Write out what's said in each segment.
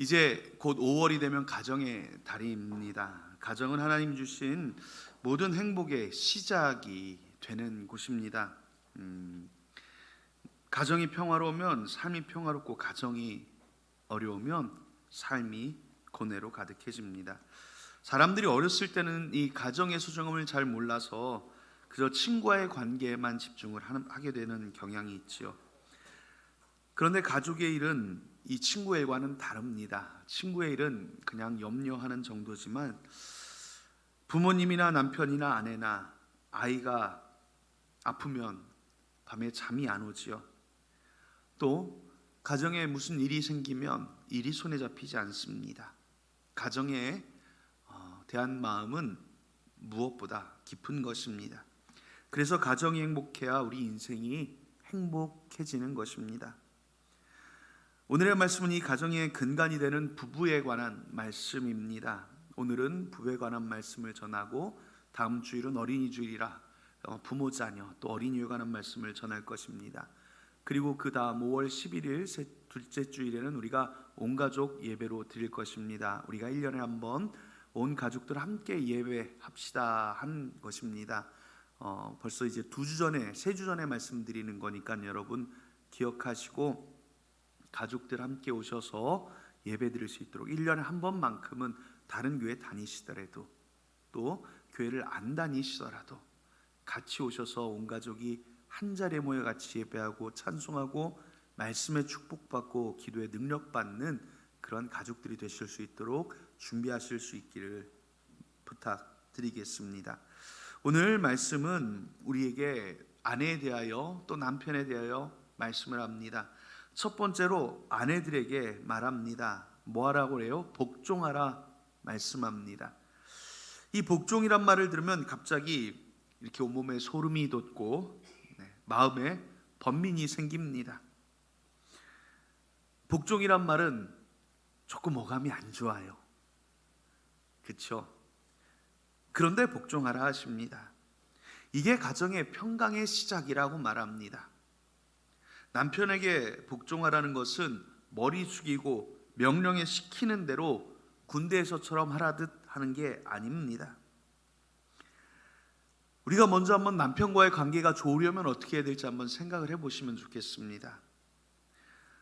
이제 곧 5월이 되면 가정의 달입니다. 가정은 하나님 주신 모든 행복의 시작이 되는 곳입니다. 음, 가정이 평화로우면 삶이 평화롭고 가정이 어려우면 삶이 고뇌로 가득해집니다. 사람들이 어렸을 때는 이 가정의 소중함을 잘 몰라서 그저 친구와의 관계에만 집중을 하게 되는 경향이 있지요. 그런데 가족의 일은 이 친구의 일과는 다릅니다. 친구의 일은 그냥 염려하는 정도지만 부모님이나 남편이나 아내나 아이가 아프면 밤에 잠이 안 오지요. 또 가정에 무슨 일이 생기면 일이 손에 잡히지 않습니다. 가정에 어, 대한 마음은 무엇보다 깊은 것입니다. 그래서 가정이 행복해야 우리 인생이 행복해지는 것입니다. 오늘의 말씀은 이 가정의 근간이 되는 부부에 관한 말씀입니다. 오늘은 부부에 관한 말씀을 전하고 다음 주일은 어린이 주일이라 어, 부모 자녀 또 어린이에 관한 말씀을 전할 것입니다. 그리고 그 다음 5월 11일 세- 둘째 주일에는 우리가 온 가족 예배로 드릴 것입니다. 우리가 1년에 한 번 온 가족들 함께 예배합시다 한 것입니다. 어, 벌써 이제 두 주 전에 세 주 전에 말씀드리는 거니까 여러분 기억하시고 가족들 함께 오셔서 예배 드릴 수 있도록 1년에 한 번만큼은 다른 교회 다니시더라도 또 교회를 안 다니시더라도 같이 오셔서 온 가족이 한 자리에 모여 같이 예배하고 찬송하고 말씀에 축복받고 기도에 능력받는 그런 가족들이 되실 수 있도록 준비하실 수 있기를 부탁드리겠습니다. 오늘 말씀은 우리에게 아내에 대하여 또 남편에 대하여 말씀을 합니다. 첫 번째로 아내들에게 말합니다. 뭐 하라고 해요? 복종하라 말씀합니다. 이 복종이란 말을 들으면 갑자기 이렇게 온몸에 소름이 돋고 네, 마음에 번민이 생깁니다. 복종이란 말은 조금 어감이 안 좋아요. 그렇죠? 그런데 복종하라 하십니다. 이게 가정의 평강의 시작이라고 말합니다. 남편에게 복종하라는 것은 머리 숙이고 명령에 시키는 대로 군대에서처럼 하라듯 하는 게 아닙니다. 우리가 먼저 한번 남편과의 관계가 좋으려면 어떻게 해야 될지 한번 생각을 해보시면 좋겠습니다.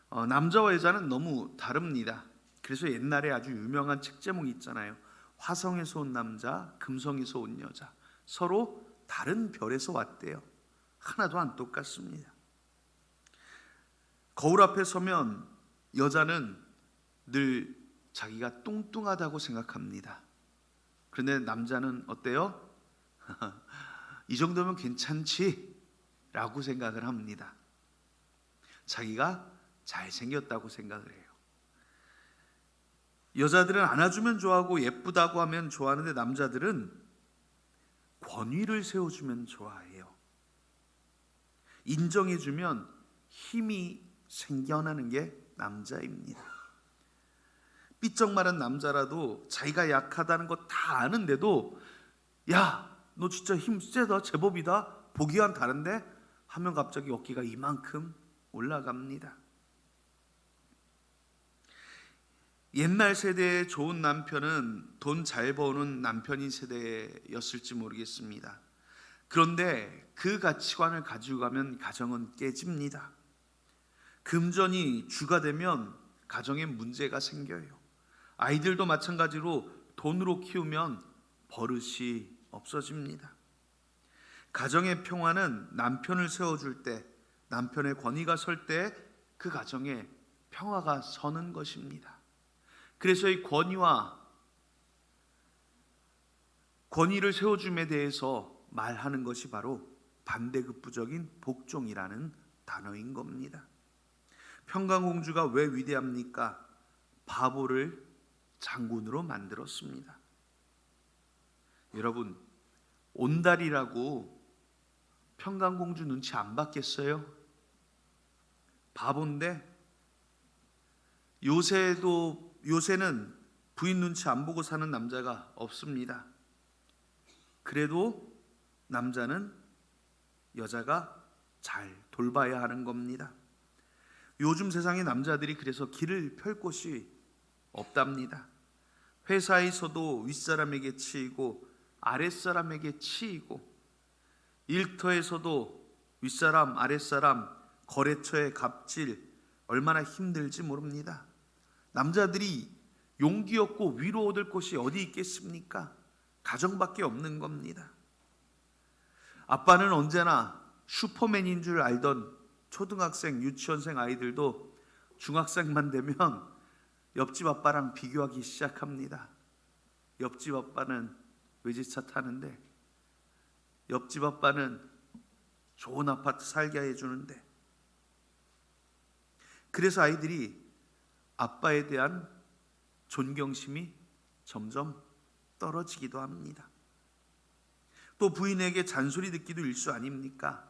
어, 남자와 여자는 너무 다릅니다. 그래서 옛날에 아주 유명한 책 제목이 있잖아요. 화성에서 온 남자, 금성에서 온 여자. 서로 다른 별에서 왔대요. 하나도 안 똑같습니다. 거울 앞에 서면 여자는 늘 자기가 뚱뚱하다고 생각합니다. 그런데 남자는 어때요? 이 정도면 괜찮지? 라고 생각을 합니다. 자기가 잘생겼다고 생각을 해요. 여자들은 안아주면 좋아하고 예쁘다고 하면 좋아하는데 남자들은 권위를 세워주면 좋아해요. 인정해주면 힘이 생겨나는 게 남자입니다. 삐쩍 마른 남자라도 자기가 약하다는 거 다 아는데도 야, 너 진짜 힘 세다, 제법이다, 보기와는 다른데 하면 갑자기 어깨가 이만큼 올라갑니다. 옛날 세대의 좋은 남편은 돈 잘 버는 남편인 세대였을지 모르겠습니다. 그런데 그 가치관을 가지고 가면 가정은 깨집니다. 금전이 주가 되면 가정에 문제가 생겨요. 아이들도 마찬가지로 돈으로 키우면 버릇이 없어집니다. 가정의 평화는 남편을 세워줄 때, 남편의 권위가 설 때 그 가정에 평화가 서는 것입니다. 그래서 이 권위와 권위를 세워줌에 대해서 말하는 것이 바로 반대급부적인 복종이라는 단어인 겁니다. 평강공주가 왜 위대합니까? 바보를 장군으로 만들었습니다. 여러분, 온달이라고 평강공주 눈치 안 받겠어요? 바본데 요새도 요새는 부인 눈치 안 보고 사는 남자가 없습니다. 그래도 남자는 여자가 잘 돌봐야 하는 겁니다. 요즘 세상의 남자들이 그래서 길을 펼 곳이 없답니다. 회사에서도 윗사람에게 치이고 아랫사람에게 치이고 일터에서도 윗사람 아랫사람 거래처의 갑질 얼마나 힘들지 모릅니다. 남자들이 용기 없고 위로 얻을 곳이 어디 있겠습니까? 가정밖에 없는 겁니다. 아빠는 언제나 슈퍼맨인 줄 알던 초등학생, 유치원생 아이들도 중학생만 되면 옆집 아빠랑 비교하기 시작합니다. 옆집 아빠는 외제차 타는데 옆집 아빠는 좋은 아파트 살게 해주는데 그래서 아이들이 아빠에 대한 존경심이 점점 떨어지기도 합니다. 또 부인에게 잔소리 듣기도 일수 아닙니까?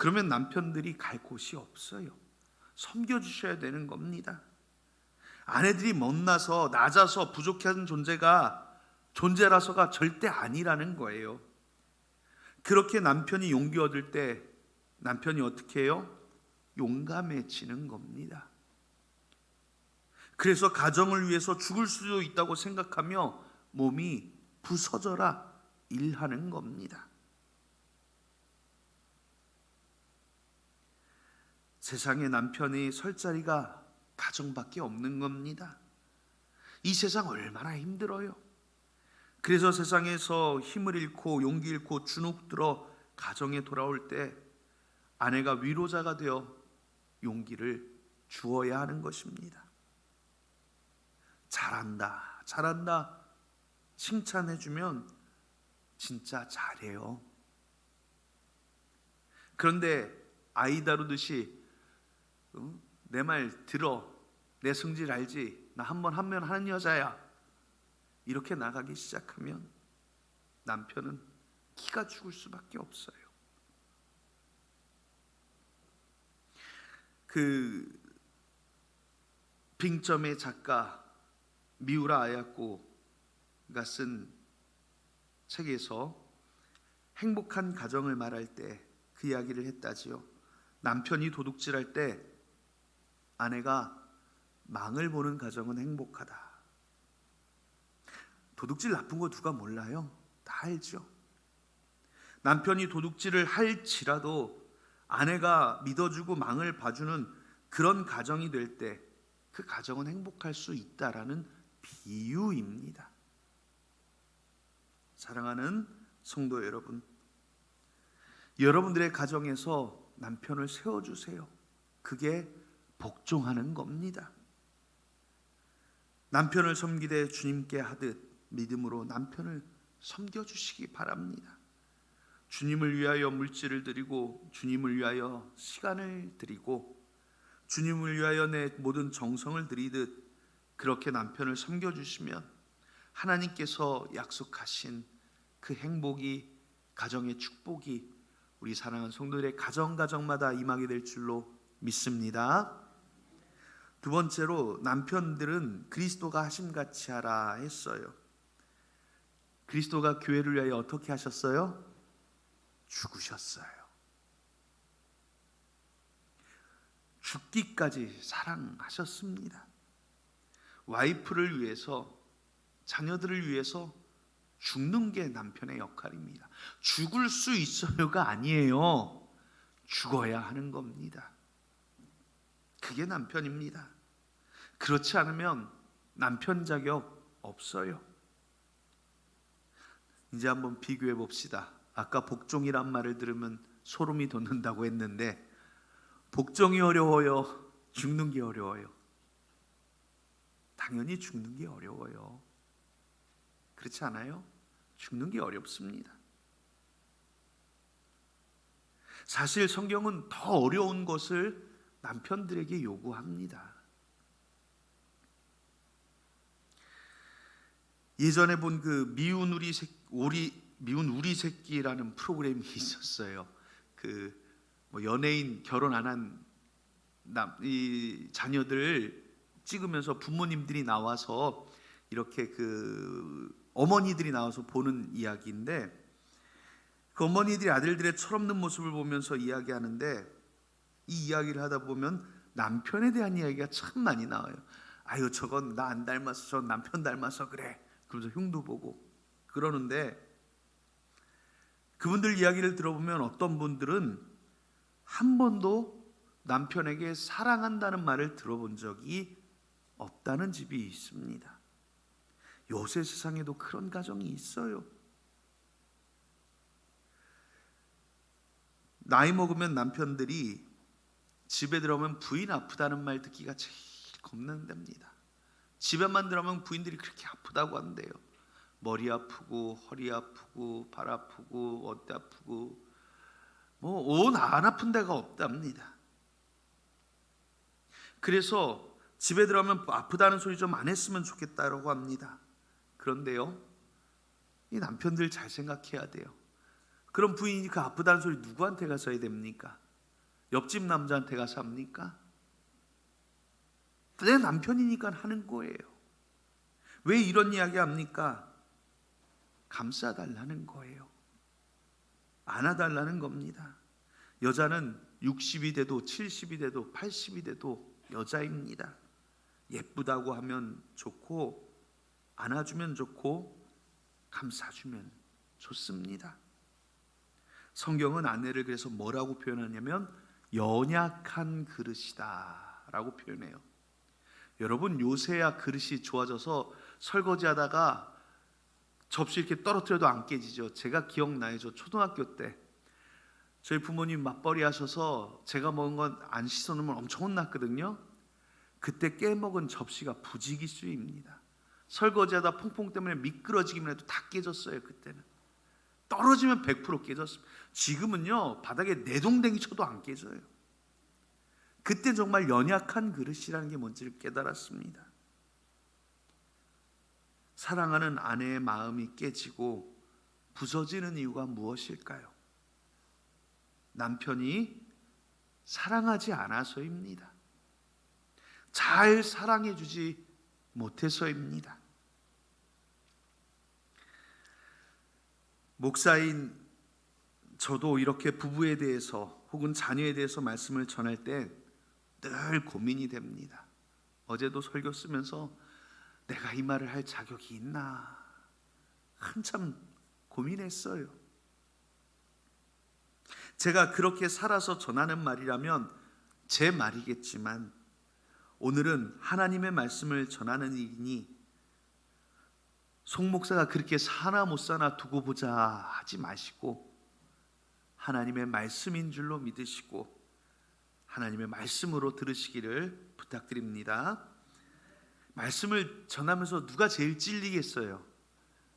그러면 남편들이 갈 곳이 없어요. 섬겨주셔야 되는 겁니다. 아내들이 못나서 낮아서 부족한 존재가 존재라서가 절대 아니라는 거예요. 그렇게 남편이 용기 얻을 때 남편이 어떻게 해요? 용감해지는 겁니다. 그래서 가정을 위해서 죽을 수도 있다고 생각하며 몸이 부서져라 일하는 겁니다. 세상에 남편이 설 자리가 가정밖에 없는 겁니다. 이 세상 얼마나 힘들어요. 그래서 세상에서 힘을 잃고 용기 잃고 주눅 들어 가정에 돌아올 때 아내가 위로자가 되어 용기를 주어야 하는 것입니다. 잘한다, 잘한다, 칭찬해주면 진짜 잘해요. 그런데 아이 다루듯이 내말 들어, 내 성질 알지, 나 한 번 하면 하는 여자야. 이렇게 나가기 시작하면 남편은 기가 죽을 수밖에 없어요. 그 빙점의 작가 미우라 아야코가 쓴 책에서 행복한 가정을 말할 때 그 이야기를 했다지요. 남편이 도둑질할 때 아내가 망을 보는 가정은 행복하다. 도둑질 나쁜 거 누가 몰라요? 다 알죠. 남편이 도둑질을 할지라도 아내가 믿어주고 망을 봐주는 그런 가정이 될 때 그 가정은 행복할 수 있다라는 비유입니다. 사랑하는 성도 여러분, 여러분들의 가정에서 남편을 세워주세요. 그게 복종하는 겁니다. 남편을 섬기되 주님께 하듯 믿음으로 남편을 섬겨 주시기 바랍니다. 주님을 위하여 물질을 드리고 주님을 위하여 시간을 드리고 주님을 위하여 내 모든 정성을 드리듯 그렇게 남편을 섬겨 주시면 하나님께서 약속하신 그 행복이 가정의 축복이 우리 사랑하는 성도들의 가정 가정마다 임하게 될 줄로 믿습니다. 두 번째로 남편들은 그리스도가 하심 같이 하라 했어요. 그리스도가 교회를 위하여 어떻게 하셨어요? 죽으셨어요. 죽기까지 사랑하셨습니다. 와이프를 위해서 자녀들을 위해서 죽는 게 남편의 역할입니다. 죽을 수 있어요가 아니에요. 죽어야 하는 겁니다. 그게 남편입니다. 그렇지 않으면 남편 자격 없어요. 이제 한번 비교해 봅시다. 아까 복종이란 말을 들으면 소름이 돋는다고 했는데 복종이 어려워요. 죽는 게 어려워요. 당연히 죽는 게 어려워요. 그렇지 않아요? 죽는 게 어렵습니다. 사실 성경은 더 어려운 것을 남편들에게 요구합니다. 예전에 본 그 미운 우리 새, 우리 미운 우리 새끼라는 프로그램이 있었어요. 그 뭐 연예인 결혼 안 한 남 이 자녀들 찍으면서 부모님들이 나와서 이렇게 그 어머니들이 나와서 보는 이야기인데 그 어머니들이 아들들의 철없는 모습을 보면서 이야기하는데 이 이야기를 하다 보면 남편에 대한 이야기가 참 많이 나와요. 아유 저건 나 안 닮아서 저 남편 닮아서 그래. 그러면서 흉도 보고 그러는데 그분들 이야기를 들어보면 어떤 분들은 한 번도 남편에게 사랑한다는 말을 들어본 적이 없다는 집이 있습니다. 요새 세상에도 그런 가정이 있어요. 나이 먹으면 남편들이 집에 들어오면 부인 아프다는 말 듣기가 제일 겁난답니다. 집에만 들어오면 부인들이 그렇게 아프다고 한대요. 머리 아프고 허리 아프고 발 아프고 어깨 아프고 뭐 온 안 아픈 데가 없답니다. 그래서 집에 들어가면 아프다는 소리 좀 안 했으면 좋겠다라고 합니다. 그런데요, 이 남편들 잘 생각해야 돼요. 그럼 부인이 그 아프다는 소리 누구한테 가서 해야 됩니까? 옆집 남자한테 가서 합니까? 내 남편이니까 하는 거예요. 왜 이런 이야기 합니까? 감싸달라는 거예요. 안아달라는 겁니다. 여자는 60이 돼도 70이 돼도 80이 돼도 여자입니다. 예쁘다고 하면 좋고 안아주면 좋고 감싸주면 좋습니다. 성경은 아내를 그래서 뭐라고 표현하냐면 연약한 그릇이다라고 표현해요. 여러분 요새야 그릇이 좋아져서 설거지하다가 접시 이렇게 떨어뜨려도 안 깨지죠. 제가 기억나요. 저 초등학교 때 저희 부모님 맞벌이 하셔서 제가 먹은 건 안 씻어놓으면 엄청 혼났거든요. 그때 깨먹은 접시가 부지기수입니다. 설거지하다 퐁퐁 때문에 미끄러지기만 해도 다 깨졌어요. 그때는 떨어지면 100% 깨졌습니다. 지금은요 바닥에 내동댕이 쳐도 안 깨져요. 그때 정말 연약한 그릇이라는 게 뭔지를 깨달았습니다. 사랑하는 아내의 마음이 깨지고 부서지는 이유가 무엇일까요? 남편이 사랑하지 않아서입니다. 잘 사랑해 주지 못해서입니다. 목사인 저도 이렇게 부부에 대해서 혹은 자녀에 대해서 말씀을 전할 때 늘 고민이 됩니다. 어제도 설교 쓰면서 내가 이 말을 할 자격이 있나 한참 고민했어요. 제가 그렇게 살아서 전하는 말이라면 제 말이겠지만 오늘은 하나님의 말씀을 전하는 일이니 송 목사가 그렇게 사나 못 사나 두고 보자 하지 마시고 하나님의 말씀인 줄로 믿으시고 하나님의 말씀으로 들으시기를 부탁드립니다. 말씀을 전하면서 누가 제일 찔리겠어요?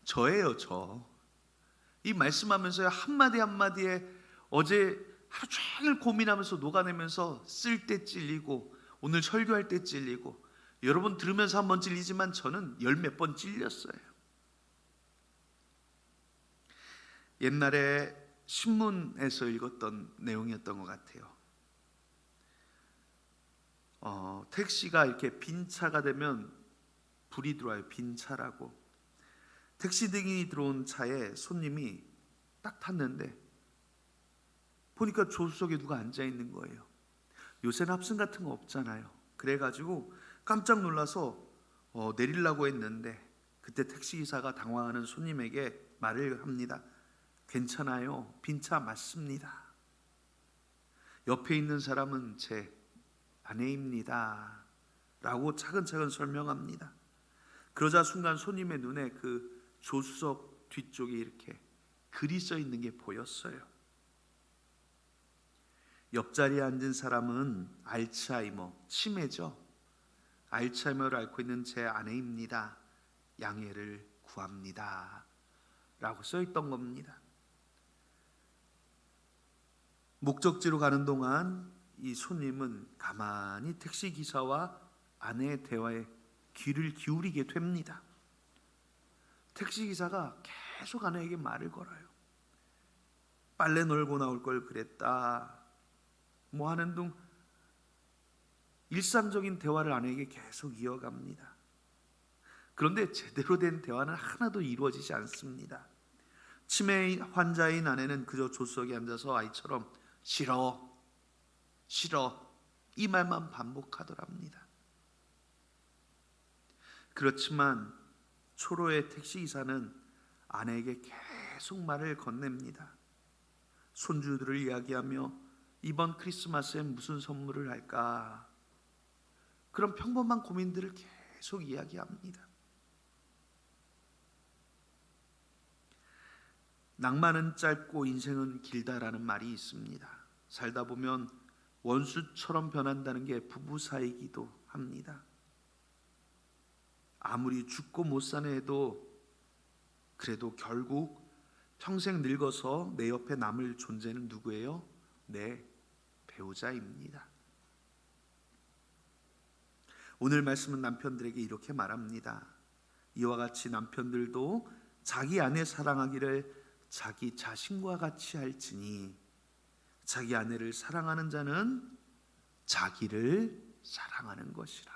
저예요, 저. 이 말씀하면서 한마디 한마디에 어제 하루 종일 고민하면서 녹아내면서 쓸 때 찔리고 오늘 설교할 때 찔리고 여러분 들으면서 한 번 찔리지만 저는 열 몇 번 찔렸어요. 옛날에 신문에서 읽었던 내용이었던 것 같아요. 어, 택시가 이렇게 빈 차가 되면 불이 들어와요. 빈 차라고. 택시 등이 들어온 차에 손님이 딱 탔는데 보니까 조수석에 누가 앉아 있는 거예요. 요새는 합승 같은 거 없잖아요. 그래가지고 깜짝 놀라서 어, 내리려고 했는데 그때 택시 기사가 당황하는 손님에게 말을 합니다. 괜찮아요. 빈차 맞습니다. 옆에 있는 사람은 제 아내입니다. 라고 차근차근 설명합니다. 그러자 순간 손님의 눈에 그 조수석 뒤쪽에 이렇게 글이 써 있는 게 보였어요. 옆자리에 앉은 사람은 알츠하이머, 치매죠. 알츠하이머를 앓고 있는 제 아내입니다. 양해를 구합니다. 라고 써 있던 겁니다. 목적지로 가는 동안 이 손님은 가만히 택시 기사와 아내의 대화에 귀를 기울이게 됩니다. 택시 기사가 계속 아내에게 말을 걸어요. 빨래 널고 나올 걸 그랬다. 뭐 하는 등 일상적인 대화를 아내에게 계속 이어갑니다. 그런데 제대로 된 대화는 하나도 이루어지지 않습니다. 치매 환자인 아내는 그저 조수석에 앉아서 아이처럼 싫어, 싫어 이 말만 반복하더랍니다. 그렇지만 초로의 택시 기사는 아내에게 계속 말을 건넵니다. 손주들을 이야기하며 이번 크리스마스에 무슨 선물을 할까? 그런 평범한 고민들을 계속 이야기합니다. 낭만은 짧고 인생은 길다라는 말이 있습니다. 살다 보면 원수처럼 변한다는 게 부부 사이기도 합니다. 아무리 죽고 못 사네 해도 그래도 결국 평생 늙어서 내 옆에 남을 존재는 누구예요? 내 배우자입니다. 오늘 말씀은 남편들에게 이렇게 말합니다. 이와 같이 남편들도 자기 아내 사랑하기를 자기 자신과 같이 할지니 자기 아내를 사랑하는 자는 자기를 사랑하는 것이라.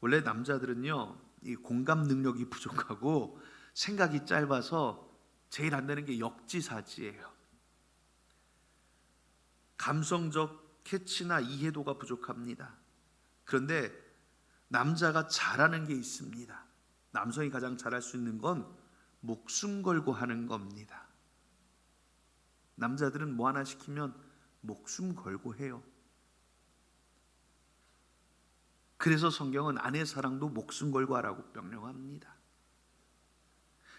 원래 남자들은요, 이 공감 능력이 부족하고 생각이 짧아서 제일 안 되는 게 역지사지예요. 감성적 캐치나 이해도가 부족합니다. 그런데 남자가 잘하는 게 있습니다. 남성이 가장 잘할 수 있는 건 목숨 걸고 하는 겁니다. 남자들은 뭐 하나 시키면 목숨 걸고 해요. 그래서 성경은 아내 사랑도 목숨 걸고 하라고 명령합니다.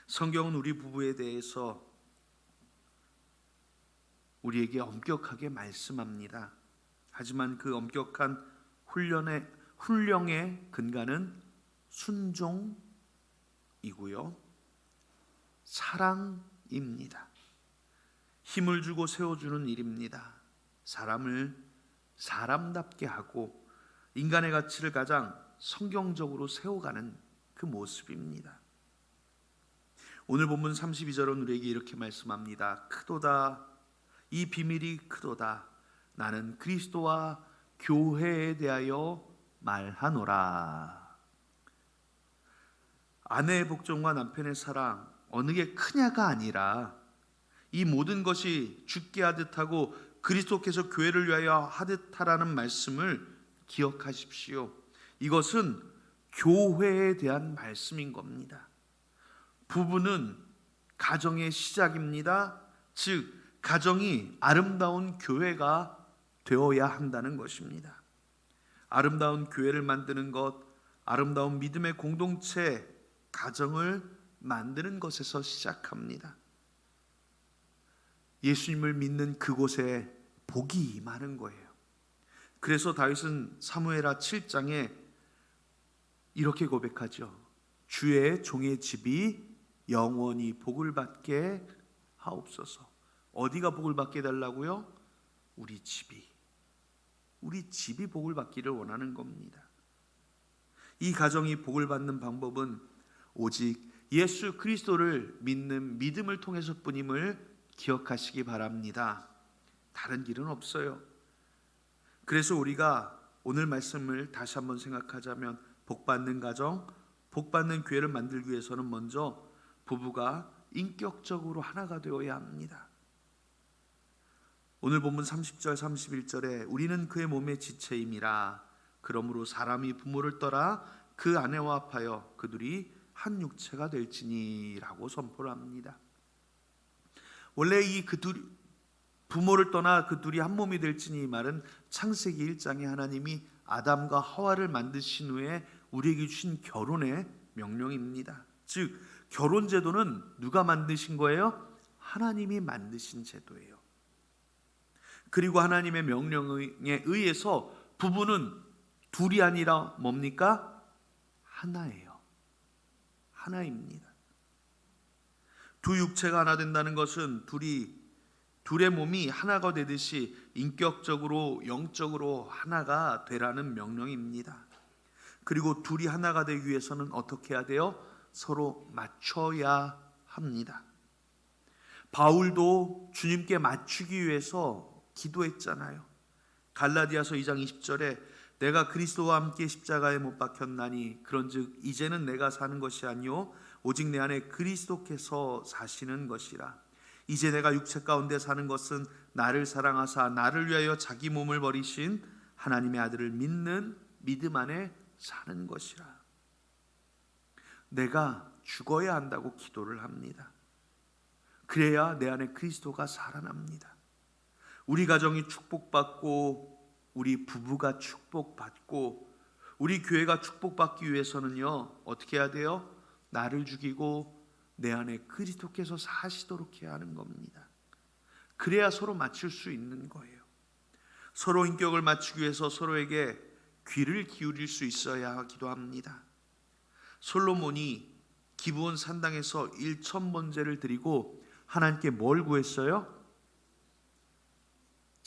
성경은 우리 부부에 대해서 우리에게 엄격하게 말씀합니다. 하지만 그 엄격한 훈련의 훈령의 근간은 순종 이고요. 사랑입니다. 힘을 주고 세워주는 일입니다. 사람을 사람답게 하고 인간의 가치를 가장 성경적으로 세워가는 그 모습입니다. 오늘 본문 32절은 우리에게 이렇게 말씀합니다. 크도다 이 비밀이 크도다 나는 그리스도와 교회에 대하여 말하노라. 아내의 복종과 남편의 사랑 어느 게 크냐가 아니라 이 모든 것이 죽게 하듯 하고 그리스도께서 교회를 위하여 하듯 하라는 말씀을 기억하십시오. 이것은 교회에 대한 말씀인 겁니다. 부부는 가정의 시작입니다. 즉 가정이 아름다운 교회가 되어야 한다는 것입니다. 아름다운 교회를 만드는 것, 아름다운 믿음의 공동체, 가정을 만드는 것에서 시작합니다. 예수님을 믿는 그곳에 복이 많은 거예요. 그래서 다윗은 사무엘하 7장에 이렇게 고백하죠. 주의 종의 집이 영원히 복을 받게 하옵소서. 어디가 복을 받게 달라고요? 우리 집이. 우리 집이 복을 받기를 원하는 겁니다. 이 가정이 복을 받는 방법은 오직 예수 그리스도를 믿는 믿음을 통해서뿐임을 기억하시기 바랍니다. 다른 길은 없어요. 그래서 우리가 오늘 말씀을 다시 한번 생각하자면 복 받는 가정, 복 받는 교회를 만들기 위해서는 먼저 부부가 인격적으로 하나가 되어야 합니다. 오늘 본문 30절 31절에 우리는 그의 몸의 지체임이라 그러므로 사람이 부모를 떠나 그 아내와 합하여 그들이 한 육체가 될지니라고 선포를 합니다. 원래 이 그 둘 부모를 떠나 그 둘이 한 몸이 될지니 이 말은 창세기 1장에 하나님이 아담과 하와를 만드신 후에 우리에게 주신 결혼의 명령입니다. 즉 결혼 제도는 누가 만드신 거예요? 하나님이 만드신 제도예요. 그리고 하나님의 명령에 의해서 부부는 둘이 아니라 뭡니까? 하나예요. 하나입니다. 두 육체가 하나 된다는 것은 둘이 둘의 몸이 하나가 되듯이 인격적으로 영적으로 하나가 되라는 명령입니다. 그리고 둘이 하나가 되기 위해서는 어떻게 해야 돼요? 서로 맞춰야 합니다. 바울도 주님께 맞추기 위해서 기도했잖아요. 갈라디아서 2장 20절에 내가 그리스도와 함께 십자가에 못 박혔나니 그런즉 이제는 내가 사는 것이 아니요 오직 내 안에 그리스도께서 사시는 것이라 이제 내가 육체 가운데 사는 것은 나를 사랑하사 나를 위하여 자기 몸을 버리신 하나님의 아들을 믿는 믿음 안에 사는 것이라. 내가 죽어야 한다고 기도를 합니다. 그래야 내 안에 그리스도가 살아납니다. 우리 가정이 축복받고 우리 부부가 축복받고 우리 교회가 축복받기 위해서는요 어떻게 해야 돼요? 나를 죽이고 내 안에 그리스도께서 사시도록 해야 하는 겁니다. 그래야 서로 맞출 수 있는 거예요. 서로 인격을 맞추기 위해서 서로에게 귀를 기울일 수 있어야 하기도 합니다. 솔로몬이 기브온 산당에서 1천 번제를 드리고 하나님께 뭘 구했어요?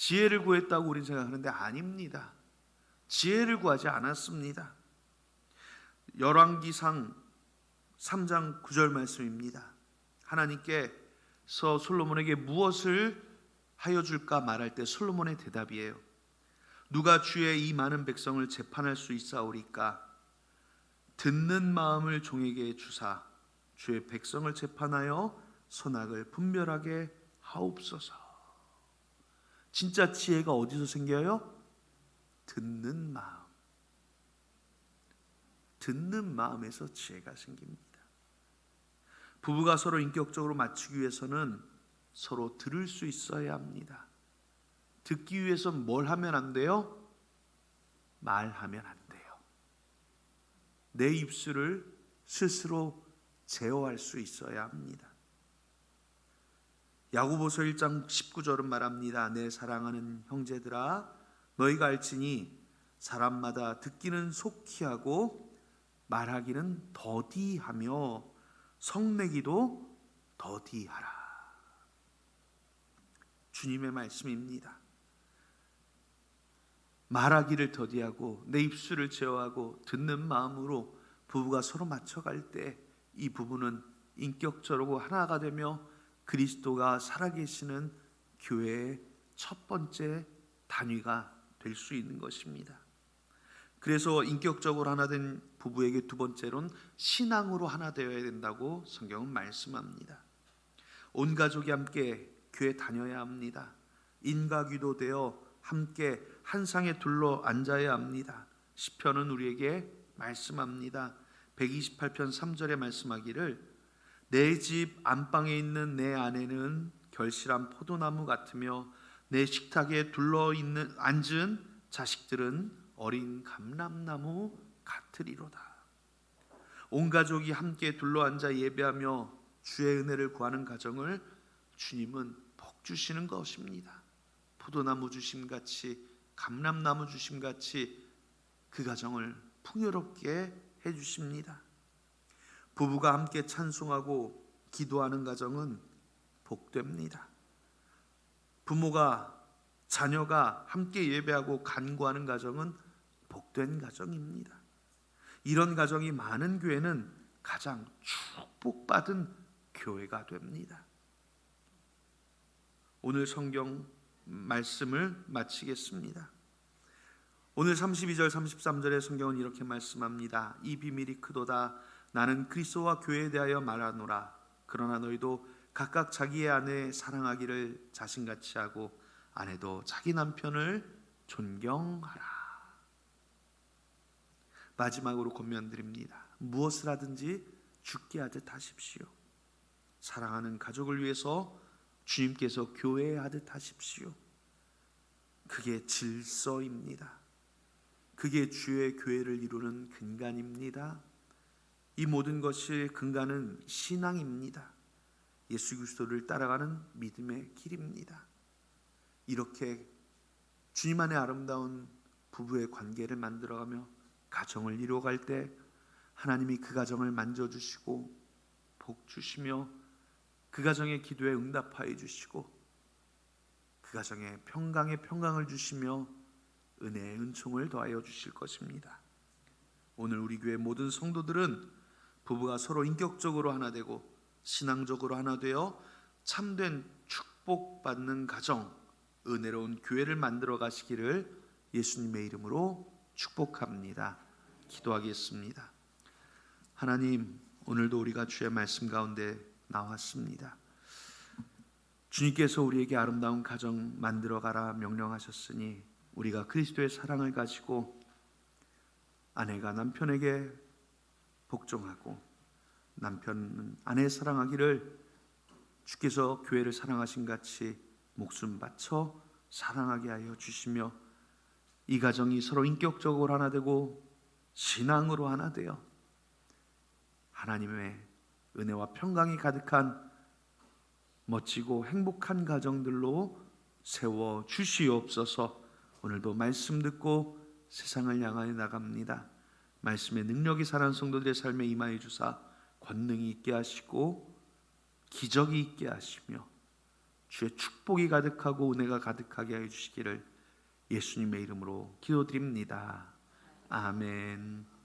지혜를 구했다고 우리는 생각하는데 아닙니다. 지혜를 구하지 않았습니다. 열왕기상 3장 9절 말씀입니다. 하나님께서 솔로몬에게 무엇을 하여 줄까 말할 때 솔로몬의 대답이에요. 누가 주의 이 많은 백성을 재판할 수 있사오리까? 듣는 마음을 종에게 주사 주의 백성을 재판하여 선악을 분별하게 하옵소서. 진짜 지혜가 어디서 생겨요? 듣는 마음. 듣는 마음에서 지혜가 생깁니다. 부부가 서로 인격적으로 맞추기 위해서는 서로 들을 수 있어야 합니다. 듣기 위해서 뭘 하면 안 돼요? 말하면 안 돼요. 내 입술을 스스로 제어할 수 있어야 합니다. 야고보서 1장 19절은 말합니다. 내 사랑하는 형제들아 너희가 알지니 사람마다 듣기는 속히 하고 말하기는 더디하며 성내기도 더디하라. 주님의 말씀입니다. 말하기를 더디하고 내 입술을 제어하고 듣는 마음으로 부부가 서로 맞춰갈 때 이 부부는 인격적으로 하나가 되며 그리스도가 살아계시는 교회의 첫 번째 단위가 될 수 있는 것입니다. 그래서 인격적으로 하나 된 부부에게 두 번째로는 신앙으로 하나 되어야 된다고 성경은 말씀합니다. 온 가족이 함께 교회 다녀야 합니다. 인과기도 되어 함께 한 상에 둘러 앉아야 합니다. 시편은 우리에게 말씀합니다. 128편 3절에 말씀하기를 내 집 안방에 있는 내 아내는 결실한 포도나무 같으며 내 식탁에 둘러 있는 앉은 자식들은 어린 감람나무 같으리로다. 온 가족이 함께 둘러 앉아 예배하며 주의 은혜를 구하는 가정을 주님은 복 주시는 것입니다. 포도나무 주심 같이 감람나무 주심 같이 그 가정을 풍요롭게 해 주십니다. 부부가 함께 찬송하고 기도하는 가정은 복됩니다. 부모가 자녀가 함께 예배하고 간구하는 가정은 복된 가정입니다. 이런 가정이 많은 교회는 가장 축복받은 교회가 됩니다. 오늘 성경 말씀을 마치겠습니다. 오늘 32절 33절의 성경은 이렇게 말씀합니다. 이 비밀이 크도다 나는 그리스도와 교회에 대하여 말하노라 그러나 너희도 각각 자기의 아내 사랑하기를 자신같이 하고 아내도 자기 남편을 존경하라. 마지막으로 권면드립니다. 무엇을 하든지 죽게 하듯 하십시오. 사랑하는 가족을 위해서 주님께서 교회하듯 하십시오. 그게 질서입니다. 그게 주의 교회를 이루는 근간입니다. 이 모든 것의 근간은 신앙입니다. 예수 그리스도를 따라가는 믿음의 길입니다. 이렇게 주님 안에 아름다운 부부의 관계를 만들어가며 가정을 이루어갈 때 하나님이 그 가정을 만져주시고 복 주시며 그 가정의 기도에 응답하여 주시고 그 가정에 평강의 평강을 주시며 은혜의 은총을 더하여 주실 것입니다. 오늘 우리 교회 모든 성도들은 부부가 서로 인격적으로 하나 되고 신앙적으로 하나 되어 참된 축복받는 가정, 은혜로운 교회를 만들어 가시기를 예수님의 이름으로 축복합니다. 기도하겠습니다. 하나님, 오늘도 우리가 주의 말씀 가운데 나왔습니다. 주님께서 우리에게 아름다운 가정 만들어 가라 명령하셨으니 우리가 그리스도의 사랑을 가지고 아내가 남편에게 복종하고 남편은 아내 사랑하기를 주께서 교회를 사랑하신 같이 목숨 바쳐 사랑하게 하여 주시며 이 가정이 서로 인격적으로 하나 되고 신앙으로 하나 되어 하나님의 은혜와 평강이 가득한 멋지고 행복한 가정들로 세워 주시옵소서. 오늘도 말씀 듣고 세상을 향하여 나갑니다. 말씀의 능력이 살아난 성도들의 삶에 임하여 주사 권능이 있게 하시고 기적이 있게 하시며 주의 축복이 가득하고 은혜가 가득하게 하여 주시기를 예수님의 이름으로 기도드립니다. 아멘.